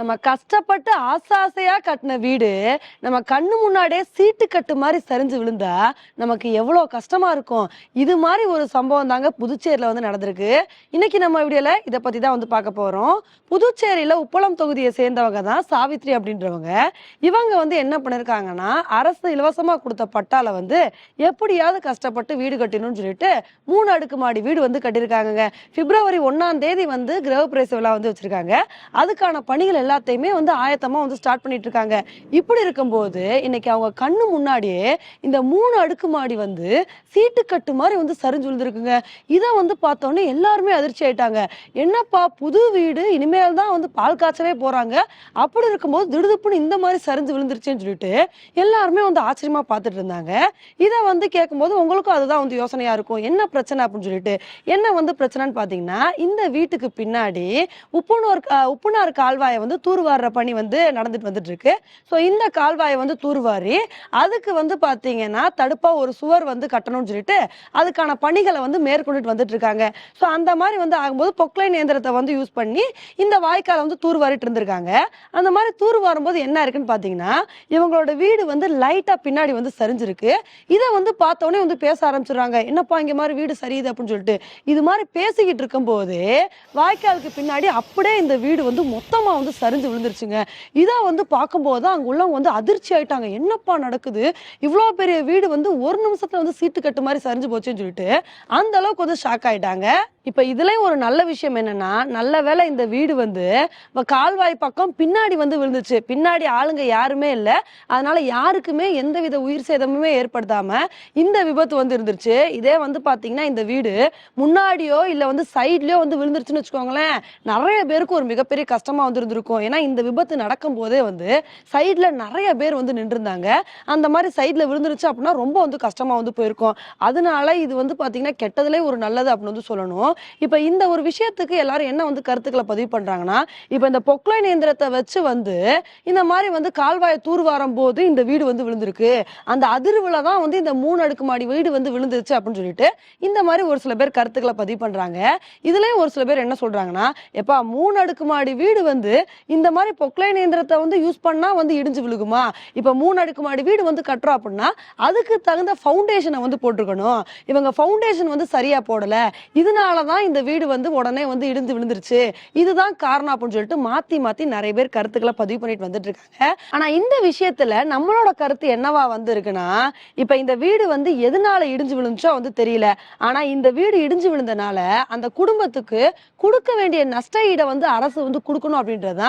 நம்ம கஷ்டப்பட்டு ஆசை ஆசையா கட்டின வீடு நம்ம கண்ணு முன்னாடியே சீட்டு கட்டு மாதிரி சரிஞ்சு விழுந்தா நமக்கு எவ்வளோ கஷ்டமா இருக்கும். இது மாதிரி ஒரு சம்பவம் தாங்க புதுச்சேரியில் வந்து நடந்திருக்கு. இன்னைக்கு நம்ம வீடியோல இதை பத்தி தான் வந்து பார்க்க போறோம். புதுச்சேரியில உப்பளம் தொகுதியை சேர்ந்தவங்க தான் சாவித்ரி அப்படின்றவங்க. இவங்க வந்து என்ன பண்ணிருக்காங்கன்னா அரசு இலவசமா கொடுத்த பட்டால வந்து எப்படியாவது கஷ்டப்பட்டு வீடு கட்டணும்னு சொல்லிட்டு மூணு அடுக்கு மாடி வீடு வந்து கட்டியிருக்காங்கங்க. பிப்ரவரி ஒன்னாம் தேதி வந்து கிரகப்பிரவேச விழா வந்து வச்சிருக்காங்க. அதுக்கான பணிகள் எல்லாத்தையுமே வந்து ஆயத்தமாக வந்து ஸ்டார்ட் பண்ணிட்டு இருக்காங்க இப்படி இருக்கும்போது இன்னைக்கு அவங்க கண்ணு முன்னாடியே இந்த மூணு அடுக்கு மாடி வந்து சீட்டு கட்டு மாதிரி வந்து சரிஞ்சு விழுந்துருக்குங்க. இதை வந்து பார்த்தோன்னே எல்லாருமே அதிர்ச்சி ஆயிட்டாங்க. என்னப்பா புது வீடு இனிமேல் தான் வந்து பால் காய்ச்சவே போறாங்க. அப்படி இருக்கும்போது திடுதுப்புன்னு இந்த மாதிரி சரிஞ்சு விழுந்துருச்சுன்னு சொல்லிட்டு எல்லாருமே வந்து ஆச்சரியமா பார்த்துட்டு இருந்தாங்க. இதை வந்து கேட்கும்போது உங்களுக்கும் அதுதான் வந்து யோசனையா இருக்கும். என்ன பிரச்சனை அப்படின்னு சொல்லிட்டு என்ன வந்து பிரச்சனைன்னு பார்த்தீங்கன்னா இந்த வீட்டுக்கு பின்னாடி உப்புனோர் உப்புனார் கால்வாயை வந்து தூர்வாடுற பணி வந்து நடந்துட்டு வந்துட்டு இருக்கு ஸோ இந்த கால்வாயை வந்து தூர்வாரி அதுக்கு வந்து பார்த்தீங்கன்னா தடுப்பாக ஒரு சுவர் வந்து கட்டணும்னு சொல்லிட்டு அதுக்கான பணிகளை வந்து மேற்கொண்டுட்டு வந்துட்டு இருக்காங்க ஸோ அந்த மாதிரி வந்து ஆகும்போது பொக்லைன் இயந்திரத்தை வந்து யூஸ் பண்ணி இந்த வாய்க்காலை வந்து தூர்வாரிட்டு இருந்திருக்காங்க. அந்த மாதிரி தூர்வாரும் போது என்ன இருக்குன்னு பார்த்தீங்கன்னா இவங்களோட வீடு வந்து லைட்டாக பின்னாடி வந்து சரிஞ்சிருக்கு. இதை வந்து பார்த்தோன்னே வந்து பேச ஆரம்பிச்சிடுறாங்க. என்னப்பா இங்கே மாதிரி வீடு சரியுது அப்படின்னு சொல்லிட்டு. இது மாதிரி பேசிக்கிட்டு இருக்கும்போது வாய்க்காலுக்கு பின்னாடி அப்படியே இந்த வீடு வந்து மொத்தமாக வந்து சரிஞ்சு விழுந்துருச்சுங்க. இதை வந்து பார்க்கும்போது தான் அங்க உள்ளவங்க வந்து அதிர்ச்சி ஆயிட்டாங்க. என்னப்பா நடக்குது? இவ்வளோ பெரிய வீடு வந்து ஒரு நிமிஷத்துல வந்து சீட்டு கட்டு மாதிரி சரிஞ்சு போச்சுன்னு சொல்லிட்டு அந்த அளவுக்கு வந்து ஷாக் ஆயிட்டாங்க. இப்ப இதுலயும் ஒரு நல்ல விஷயம் என்னன்னா நல்ல வேளை இந்த வீடு வந்து கால்வாய் பக்கம் பின்னாடி வந்து விழுந்துச்சு. பின்னாடி ஆளுங்க யாருமே இல்ல. அதனால யாருக்குமே எந்தவித உயிர் சேதமுமே ஏற்படுத்தாம இந்த விபத்து வந்து இருந்துருச்சு. இதே வந்து பாத்தீங்கன்னா இந்த வீடு முன்னாடியோ இல்ல வந்து சைட்லயோ வந்து விழுந்துருச்சுன்னு வச்சுக்கோங்களேன். நிறைய பேருக்கு ஒரு மிகப்பெரிய கஷ்டமா வந்து இருந்திருக்கும். ஏன்னா இந்த விபத்து நடக்கும் போதே வந்து சைடில் நிறைய பேர் வந்து நின்றுருந்தாங்க. அந்த மாதிரி சைடில் விழுந்துருச்சு அப்படின்னா ரொம்ப வந்து கஷ்டமாக வந்து போயிருக்கும். அதனால இது வந்து பார்த்தீங்கன்னா கெட்டதுலே ஒரு நல்லது அப்படின்னு வந்து சொல்லணும். இப்போ இந்த ஒரு விஷயத்துக்கு எல்லாரும் என்ன வந்து கருத்துக்களை பதிவு பண்ணுறாங்கன்னா இப்போ இந்த பொக்லைன் இயந்திரத்தை வச்சு வந்து இந்த மாதிரி வந்து கால்வாயை தூர்வாரும் போது இந்த வீடு வந்து விழுந்திருக்கு. அந்த அதிர்வில் தான் வந்து இந்த மூணு அடுக்கு மாடி வீடு வந்து விழுந்துருச்சு அப்படின்னு சொல்லிட்டு இந்த மாதிரி ஒரு சில பேர் கருத்துக்களை பதிவு பண்ணுறாங்க இதுலேயும் ஒரு சில பேர் என்ன சொல்கிறாங்கன்னா எப்பா மூணு அடுக்கு மாடி வீடு வந்து இந்த மாதிரி பொக்லைன் இயந்திரத்தை வந்து யூஸ் பண்ணால் வந்து இடிஞ்சு விழுகுமா? இப்போ மூணு அடுக்கு மாடி வீடு வந்து கட்டுறோம் அப்படின்னா அதுக்கு தகுந்த ஃபவுண்டேஷனை வந்து போட்டிருக்கணும். இவங்க ஃபவுண்டேஷன் வந்து சரியாக போடலை. இதனால தான் இந்த வீடு வந்து உடனே வந்து இடிந்து விழுந்துருச்சு. இதுதான் காரணம் அப்படின்னு சொல்லிட்டு மாற்றி மாற்றி நிறைய பேர் கருத்துக்களை பதிவு பண்ணிட்டு வந்துட்டு இருக்காங்க ஆனால் இந்த விஷயத்தில் நம்மளோட கருத்து என்னவா வந்து இருக்குன்னா இப்போ இந்த வீடு வந்து எதனால இடிஞ்சு விழுந்துச்சோ வந்து தெரியல. ஆனால் இந்த வீடு இடிஞ்சு விழுந்தனால அந்த குடும்பத்துக்கு கொடுக்க வேண்டிய நஷ்ட ஈடை வந்து அரசு வந்து கொடுக்கணும்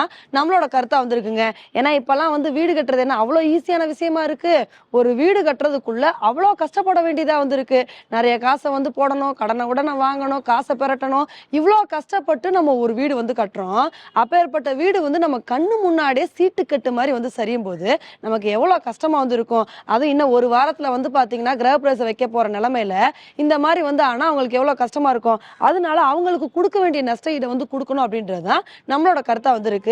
அப்படின்றதுதான் நம்மளோட கருத்தா வந்திருக்குங்க. ஏன்னா இப்பெல்லாம் வந்து வீடு கட்டுறது என்ன அவ்வளோ ஈஸியான விஷயமா இருக்கு. ஒரு வீடு கட்டுறதுக்குள்ள அவ்வளோ கஷ்டப்பட வேண்டியதா வந்திருக்கு. நிறைய காசை வந்து போடணும் கடனை உடனே வாங்கணும் காசை பெரட்டணும். இவ்வளோ கஷ்டப்பட்டு நம்ம ஒரு வீடு வந்து கட்டுறோம். அப்பேற்பட்ட வீடு வந்து நம்ம கண்ணு முன்னாடியே சீட்டு கட்டு மாதிரி வந்து சரியும் போது நமக்கு எவ்வளோ கஷ்டமா வந்து இருக்கும் அதுவும் இன்னும் ஒரு வாரத்துல வந்து பாத்தீங்கன்னா கிரகப்பிரவேசம் வைக்க போற நிலமையில இந்த மாதிரி வந்து ஆனால் அவங்களுக்கு எவ்வளோ கஷ்டமா இருக்கும். அதனால அவங்களுக்கு கொடுக்க வேண்டிய நஷ்ட இதை வந்து கொடுக்கணும் அப்படின்றது தான் நம்மளோட கருத்தா வந்து இருக்கு